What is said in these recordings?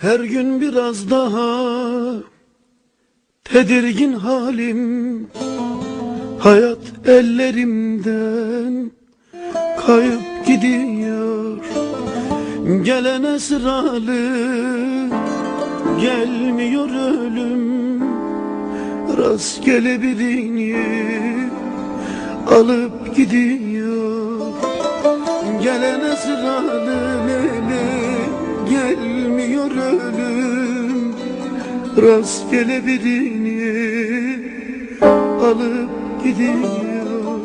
Her gün biraz daha tedirgin halim. Hayat ellerimden kayıp gidiyor. Gelene sıralı gelmiyor ölüm. Rastgele birini alıp gidiyor. Gelene sıralı ölüm Rastgele birini alıp gidiyor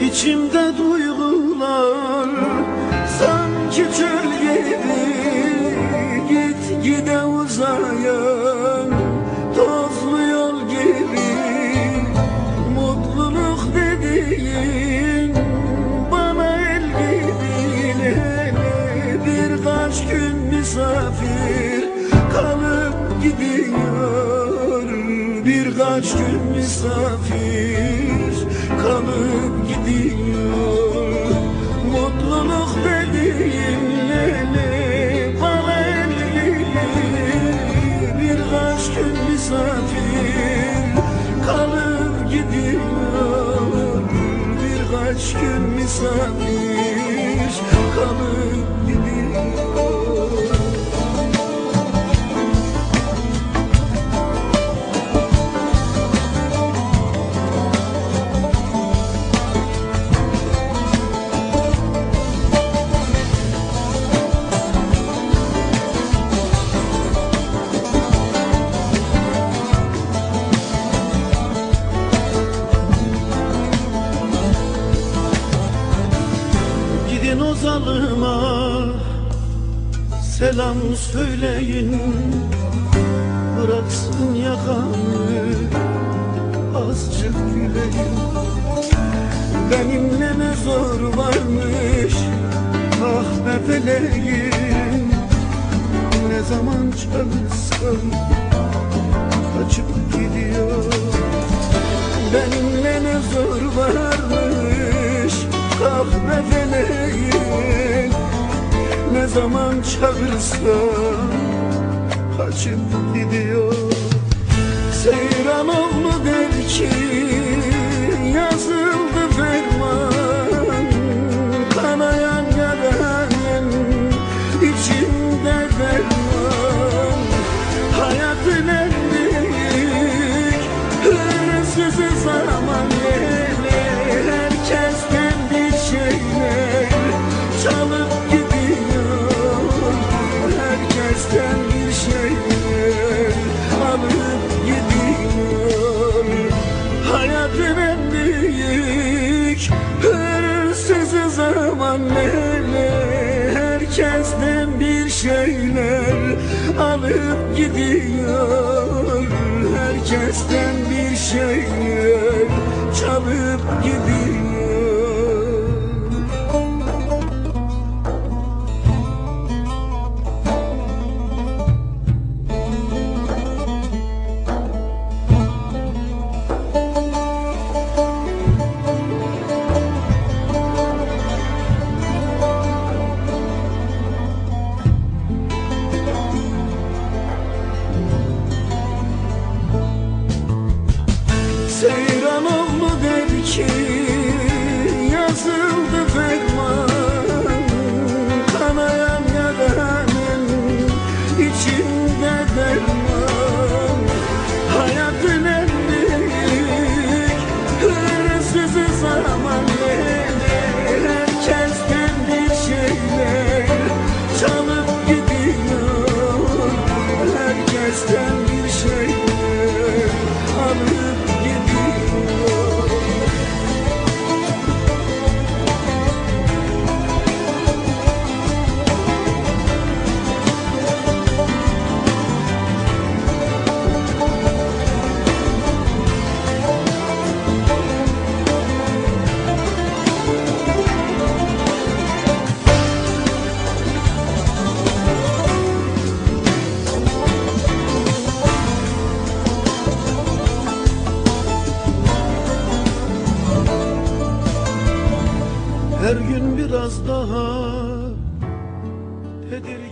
İçimde duygular sanki çöl kalıp gidiyor. Birkaç gün misafir kalıp gidiyor. Mutluluk dediğin lele bana el gibi Birkaç gün misafir kalıp gidiyor. Birkaç gün misafir kalıp gidiyor Zalıma selam söyleyin. Bıraksın yakamı azıcık güleyim. Benimle ne zor varmış ah be feleğim Ne zaman çağırsam kaçıp gidiyor. Benimle ne zor varmış kahve feleğim Zaman çağırsam kaçıp gidiyor. Seyran oğlu der ki zaman hele Herkesten bir şeyler alıp gidiyor. Herkesten bir şeyler çalıp gidiyor Her gün biraz daha tedirgin